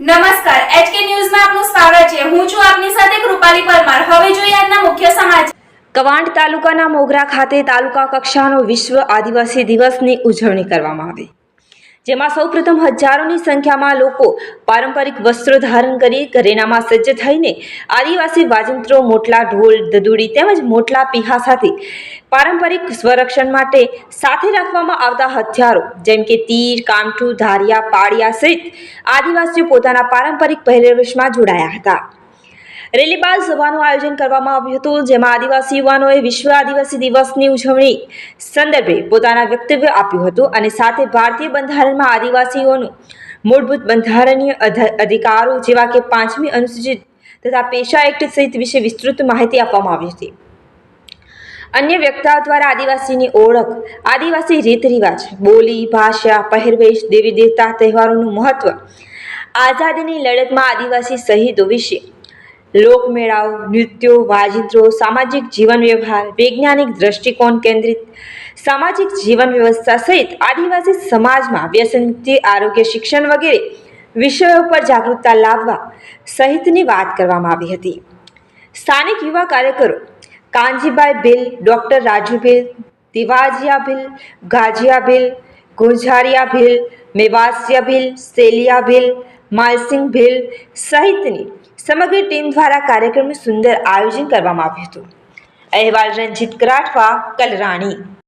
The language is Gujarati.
નમસ્કાર એચકે ન્યૂઝમાં આપનું સ્વાગત છે. હું છું આપની સાથે કૃપાલી પરમાર. હવે જોઈએ આજના મુખ્ય સમાચાર. કવાંટ તાલુકાના મોગરા ખાતે તાલુકા કક્ષાનો વિશ્વ આદિવાસી દિવસની ઉજવણી કરવામાં આવી. જેમાં સૌપ્રથમ હજારોની સંખ્યામાં લોકો પારંપરિક વસ્ત્રો ધારણ કરી ઘરેણામાં સજ્જ થઈને આદિવાસી વાજંત્રો, મોટલા ઢોલ દદુડી તેમજ મોટલા પીહા સાથે પારંપરિક સ્વરક્ષણ માટે સાથે રાખવામાં આવતા હથિયારો, જેમ કે તીર, કામઠું, ધારિયા પાડિયા સહિત આદિવાસીઓ પોતાના પારંપરિક પહેરવેશમાં જોડાયા હતા. રેલી બાદ સભાનું આયોજન કરવામાં આવ્યું હતું, જેમાં આદિવાસી યુવાનોએ વિશ્વ આદિવાસી દિવસની ઉજવણી સંદર્ભે પોતાના વક્તવ્ય આપ્યું હતું અને સાથે ભારતીય બંધારણમાં આદિવાસીઓનું મૂળભૂત બંધારણીય અધ- અધિકારો જેવા કે પાંચમી અનુસૂચિત તથા પેશા એક્ટ સહિત વિશે વિસ્તૃત માહિતી આપવામાં આવી હતી. અન્ય વ્યક્તિઓ દ્વારા આદિવાસીની ઓળખ, આદિવાસી રીત રિવાજ બોલી, ભાષા, પહેરવેશ દેવી દેવતા તહેવારોનું મહત્વ, આઝાદીની લડતમાં આદિવાસી શહીદો વિશે લોકમેળાઓ, નૃત્યો, વાજિંત્રો, સામાજિક જીવન વ્યવહાર વૈજ્ઞાનિક દ્રષ્ટિકોણ કેન્દ્રિત, સામાજિક જીવન વ્યવસ્થા સહિત આદિવાસી સમાજમાં વ્યસનથી આરોગ્ય શિક્ષણ વગેરે વિષયો પર જાગૃતતા લાવવા સહિતની વાત કરવામાં આવી હતી. સ્થાનિક યુવા કાર્યકરો કાનજીભાઈ ભીલ, ડૉક્ટર રાજુ ભીલ, દિવાજિયા ભીલ, ગાજિયા ભીલ ગુંજારિયા ભીલ, મેવાસિયા ભીલ, સેલિયા ભીલ માલસિંહ ભીલ સહિતની સમગ્ર ટીમ દ્વારા કાર્યક્રમનું સુંદર આયોજન કરવામાં આવ્યું હતું. અહેવાલ રંજીત કરાઠવા કલરાણી.